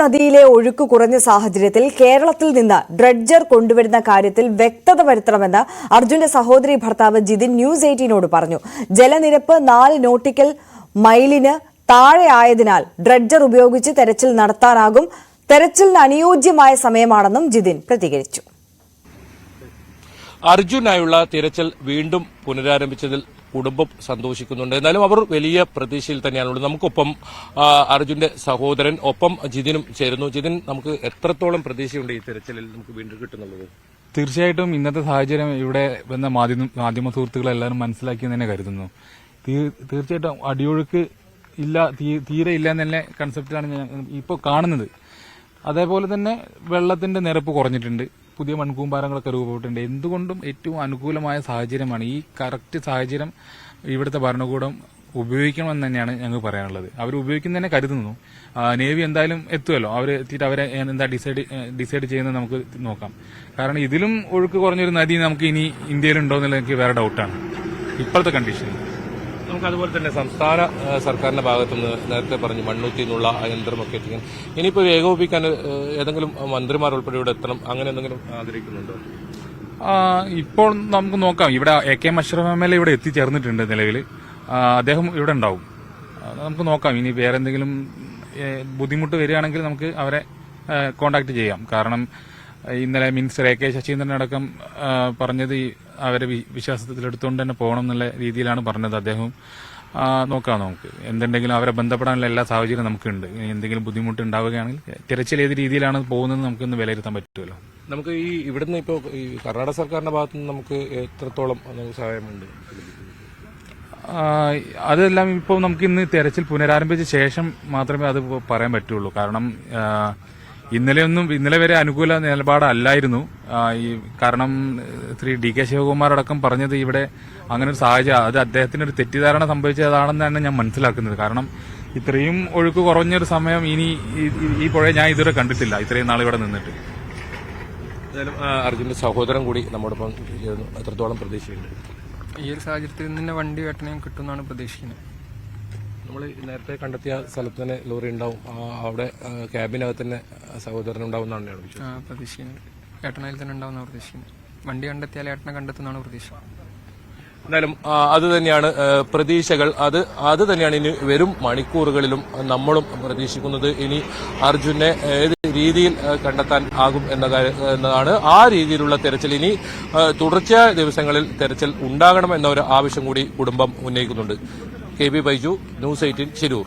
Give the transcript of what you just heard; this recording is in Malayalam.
നദിയിലെ ഒഴുക്ക് കുറഞ്ഞ സാഹചര്യത്തിൽ കേരളത്തിൽ നിന്ന് ഡ്രഡ്ജർ കൊണ്ടുവരുന്ന കാര്യത്തിൽ വ്യക്തത വരുത്തണമെന്ന് അർജുന്റെ സഹോദരി ഭർത്താവ് ജിതിൻ ന്യൂസ് എയ്റ്റീനോട് പറഞ്ഞു. ജലനിരപ്പ് നാല് നോട്ടിക്കൽ മൈലിന് താഴെയായതിനാൽ ഡ്രഡ്ജർ ഉപയോഗിച്ച് തെരച്ചിൽ നടത്താനാകും. തെരച്ചിലിന് അനുയോജ്യമായ സമയമാണെന്നും ജിതിൻ പ്രതികരിച്ചു. അർജുനായുള്ള തിരച്ചിൽ വീണ്ടും പുനരാരംഭിച്ചതിൽ കുടുംബം സന്തോഷിക്കുന്നുണ്ട്. എന്നാലും അവർ വലിയ പ്രതീക്ഷയിൽ തന്നെയാണുള്ളത്. നമുക്കൊപ്പം അർജുന്റെ സഹോദരൻ ഒപ്പം ജിതിനും ചേരുന്നു. ജിതിൻ നമുക്ക് എത്രത്തോളം പ്രതീക്ഷയുണ്ട് ഈ തിരച്ചിലിൽ നമുക്ക് വീണ്ടും കിട്ടുന്നുള്ളത്? തീർച്ചയായിട്ടും ഇന്നത്തെ സാഹചര്യം ഇവിടെ വന്ന മാധ്യമ മാധ്യമ സുഹൃത്തുക്കളെല്ലാവരും മനസ്സിലാക്കിയെന്ന് തന്നെ കരുതുന്നു. തീർച്ചയായിട്ടും അടിയൊഴുക്ക് ഇല്ല തീരെ ഇല്ല എന്നുള്ള കൺസെപ്റ്റാണ് ഞാൻ ഇപ്പോൾ കാണുന്നത്. അതേപോലെ തന്നെ വെള്ളത്തിന്റെ നിരപ്പ് കുറഞ്ഞിട്ടുണ്ട്. പുതിയ മൺകൂമ്പാരങ്ങളൊക്കെ രൂപപ്പെട്ടിട്ടുണ്ട്. എന്തുകൊണ്ടും ഏറ്റവും അനുകൂലമായ സാഹചര്യമാണ് ഈ കറക്റ്റ് സാഹചര്യം ഇവിടുത്തെ ഭരണകൂടം ഉപയോഗിക്കണമെന്ന് തന്നെയാണ് ഞങ്ങൾക്ക് പറയാനുള്ളത്. അവർ ഉപയോഗിക്കുന്നതന്നെ കരുതുന്നു. നേവി എന്തായാലും എത്തുമല്ലോ. അവർ എത്തിയിട്ട് അവരെ എന്താ ഡിസൈഡ് ഡിസൈഡ് ചെയ്യുന്നത് നമുക്ക് നോക്കാം. കാരണം ഇതിലും ഒഴുക്ക് കുറഞ്ഞൊരു നദി നമുക്ക് ഇനി ഇന്ത്യയിലുണ്ടോ എന്നുള്ളത് എനിക്ക് വേറെ ഡൗട്ടാണ് ഇപ്പോഴത്തെ കണ്ടീഷൻ നമുക്ക് അതുപോലെ തന്നെ സംസ്ഥാന സർക്കാരിന്റെ ഭാഗത്തുനിന്ന് നേരത്തെ പറഞ്ഞു മണ്ണൂത്തി നിന്നുള്ള ആ യന്ത്രമൊക്കെ എത്തിക്കാൻ. ഇനിയിപ്പോൾ ഏകോപിക്കാൻ ഏതെങ്കിലും മന്ത്രിമാർ ഉൾപ്പെടെ ഇവിടെ എത്തണം അങ്ങനെ എന്തെങ്കിലും ആഗ്രഹിക്കുന്നുണ്ടോ? ഇപ്പോൾ നമുക്ക് നോക്കാം. ഇവിടെ A K Mashraf M L ഇവിടെ എത്തിച്ചേർന്നിട്ടുണ്ട് നിലവിൽ അദ്ദേഹം ഇവിടെ ഉണ്ടാവും. നമുക്ക് നോക്കാം. ഇനി വേറെ എന്തെങ്കിലും ബുദ്ധിമുട്ട് വരികയാണെങ്കിൽ നമുക്ക് അവരെ കോണ്ടാക്ട് ചെയ്യാം. കാരണം ഇന്നലെ മിനിസ്റ്റർ എ കെ ശശീന്ദ്രൻ അടക്കം പറഞ്ഞത് ഈ അവരെ വിശ്വാസത്തിലെടുത്തുകൊണ്ട് തന്നെ പോകണം എന്നുള്ള രീതിയിലാണ് പറഞ്ഞത് അദ്ദേഹം. നോക്കാം നമുക്ക്. എന്തുണ്ടെങ്കിലും അവരെ ബന്ധപ്പെടാനുള്ള എല്ലാ സാഹചര്യവും നമുക്കുണ്ട്. എന്തെങ്കിലും ബുദ്ധിമുട്ട് ഉണ്ടാവുകയാണെങ്കിൽ തിരച്ചിൽ ഏത് രീതിയിലാണ് പോകുന്നത് നമുക്കൊന്ന് വിലയിരുത്താൻ പറ്റുമല്ലോ. നമുക്ക് ഈ ഇവിടുന്ന് ഇപ്പോൾ ഈ കർണാടക സർക്കാരിന്റെ ഭാഗത്തുനിന്ന് നമുക്ക് എത്രത്തോളം നമുക്ക് സഹായമുണ്ട്? അതെല്ലാം ഇപ്പോൾ നമുക്ക് ഇന്ന് തെരച്ചിൽ പുനരാരംഭിച്ച ശേഷം മാത്രമേ അത് പറയാൻ പറ്റുള്ളൂ. കാരണം ഇന്നലെയൊന്നും ഇന്നലെ വരെ അനുകൂല നിലപാടല്ലായിരുന്നു. ഈ കാരണം ശ്രീ ഡി കെ ശിവകുമാർ അടക്കം പറഞ്ഞത് ഇവിടെ അങ്ങനെ ഒരു സാഹചര്യം അത് അദ്ദേഹത്തിന് ഒരു തെറ്റിദ്ധാരണ സംഭവിച്ചതാണെന്നാണ് ഞാൻ മനസ്സിലാക്കുന്നത്. കാരണം ഇത്രയും ഒഴുക്ക് കുറഞ്ഞൊരു സമയം ഇനി ഈ- പുഴ ഞാൻ ഇതുവരെ കണ്ടിട്ടില്ല. ഇത്രയും നാൾ ഇവിടെ നിന്നിട്ട്. അർജുന്റെ സഹോദരൻ കൂടി നമ്മോടൊപ്പം എത്രത്തോളം പ്രതീക്ഷയുണ്ട് ഈ ഒരു സാഹചര്യത്തിൽ നിന്ന് വണ്ടി വേട്ടനയും കിട്ടുമെന്നാണ് പ്രതീക്ഷിക്കുന്നത്. നമ്മൾ നേരത്തെ കണ്ടെത്തിയ സ്ഥലത്ത് തന്നെ ലോറി ഉണ്ടാവും. അവിടെ ക്യാബിനകത്ത് തന്നെ സഹോദരൻ ഉണ്ടാവും എന്നാണ് പ്രതീക്ഷിക്കുന്നത് തന്നെ ഉണ്ടാവുന്ന പ്രതീക്ഷിക്കുന്നത് വണ്ടി കണ്ടെത്തിയാൽ ഏട്ടനെ കണ്ടെത്തുന്നതാണ് പ്രതീക്ഷ. എന്തായാലും അത് തന്നെയാണ് പ്രതീക്ഷകൾ. അത് അത് തന്നെയാണ് ഇനി വരും മണിക്കൂറുകളിലും നമ്മളും പ്രതീക്ഷിക്കുന്നത്. ഇനി അർജുനെ ഏത് രീതിയിൽ കണ്ടെത്താൻ ആകും എന്ന കാര്യം- എന്നതാണ് ആ രീതിയിലുള്ള തെരച്ചിൽ. ഇനി തുടർച്ചയായ ദിവസങ്ങളിൽ തെരച്ചിൽ ഉണ്ടാകണം എന്ന ഒരു ആവശ്യം കൂടി കുടുംബം ഉന്നയിക്കുന്നുണ്ട്. K B Baiju News eighteen Shirur